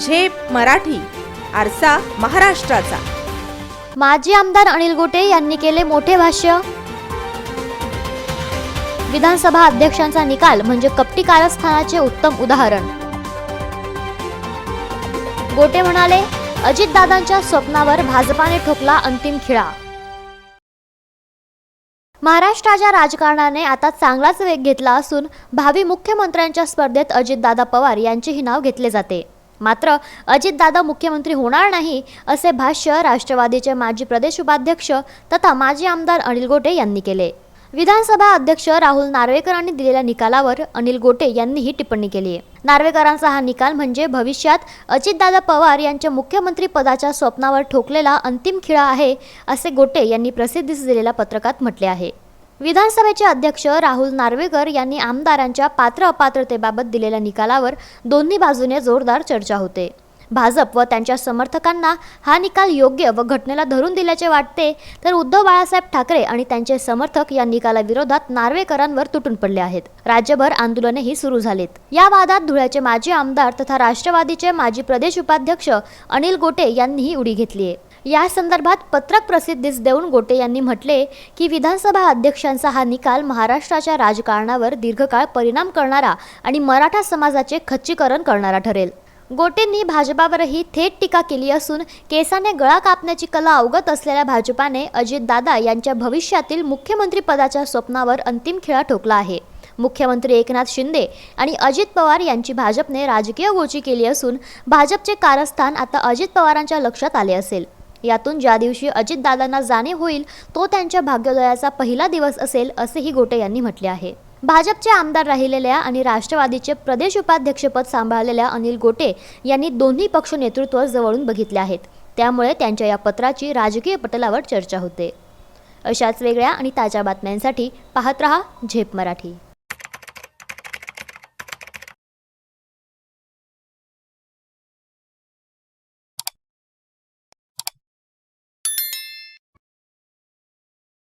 झेप मराठी आरसा महाराष्ट्राचा. माजी आमदार अनिल गोटे यांनी केले मोठे भाष्य. विधानसभा अध्यक्षांचा निकाल म्हणजे कपटी कारस्थानाचे उत्तम उदाहरण. गोटे म्हणाले अजितदादांच्या स्वप्नावर भाजपाने ठोकला अंतिम खिळा. महाराष्ट्राच्या राजकारणाने आता चांगलाच वेग घेतला असून भावी मुख्यमंत्र्यांच्या स्पर्धेत अजितदादा पवार यांचेही नाव घेतले जाते. मात्र अजितदादा मुख्यमंत्री होणार नाही असे भाष्य राष्ट्रवादीचे माजी प्रदेश उपाध्यक्ष तथा माजी आमदार अनिल गोटे यांनी केले. विधानसभा अध्यक्ष राहुल नार्वेकरांनी दिलेल्या निकालावर अनिल गोटे यांनी ही टिप्पणी केली. आहे नार्वेकरांचा हा निकाल म्हणजे भविष्यात अजितदादा पवार यांच्या मुख्यमंत्री पदाच्या स्वप्नावर ठोकलेला अंतिम खिळा आहे असे गोटे यांनी प्रसिद्धीस दिलेल्या पत्रकात म्हटले आहे. विधानसभेचे अध्यक्ष राहुल नार्वेकर यांनी आमदारांच्या पात्र अपात्रतेबाबत दिलेल्या निकालावर दोन्ही बाजूने जोरदार चर्चा होते. भाजप व त्यांच्या समर्थकांना हा निकाल योग्य व घटनेला धरून दिल्याचे वाटते तर उद्धव बाळासाहेब ठाकरे आणि त्यांचे समर्थक या निकालाविरोधात नार्वेकरांवर तुटून पडले आहेत. राज्यभर आंदोलनेही सुरू झालीत. या वादात धुळ्याचे माजी आमदार तथा राष्ट्रवादीचे माजी प्रदेश उपाध्यक्ष अनिल गोटे यांनीही उडी घेतली आहे या संदर्भात पत्रक प्रसिद्धीस देऊन गोटे यांनी म्हटले की विधानसभा अध्यक्षांचा हा निकाल महाराष्ट्राच्या राजकारणावर दीर्घकाळ परिणाम करणारा आणि मराठा समाजाचे खच्चीकरण करणारा ठरेल. गोटेंनी भाजपावरही थेट टीका केली असून केसाने गळा कापण्याची कला अवगत असलेल्या भाजपाने अजितदादा यांच्या भविष्यातील मुख्यमंत्री पदाच्या स्वप्नावर अंतिम खिळा ठोकला आहे. मुख्यमंत्री एकनाथ शिंदे आणि अजित पवार यांची भाजपने राजकीय गोची केली असून भाजपचे कारस्थान आता अजित पवारांच्या लक्षात आले असेल. यातून ज्या दिवशी अजितदादांना जाणीव होईल तो त्यांच्या भाग्योदयाचा पहिला दिवस असेल असेही गोटे यांनी म्हटले आहे. भाजपचे आमदार राहिलेल्या आणि राष्ट्रवादीचे प्रदेश उपाध्यक्षपद सांभाळलेल्या अनिल गोटे यांनी दोन्ही पक्ष नेतृत्व जवळून बघितले आहेत. त्यामुळे त्यांच्या या पत्राची राजकीय पटलावर चर्चा होते. अशाच वेगळ्या आणि ताज्या बातम्यांसाठी पाहत रहा झेप मराठी.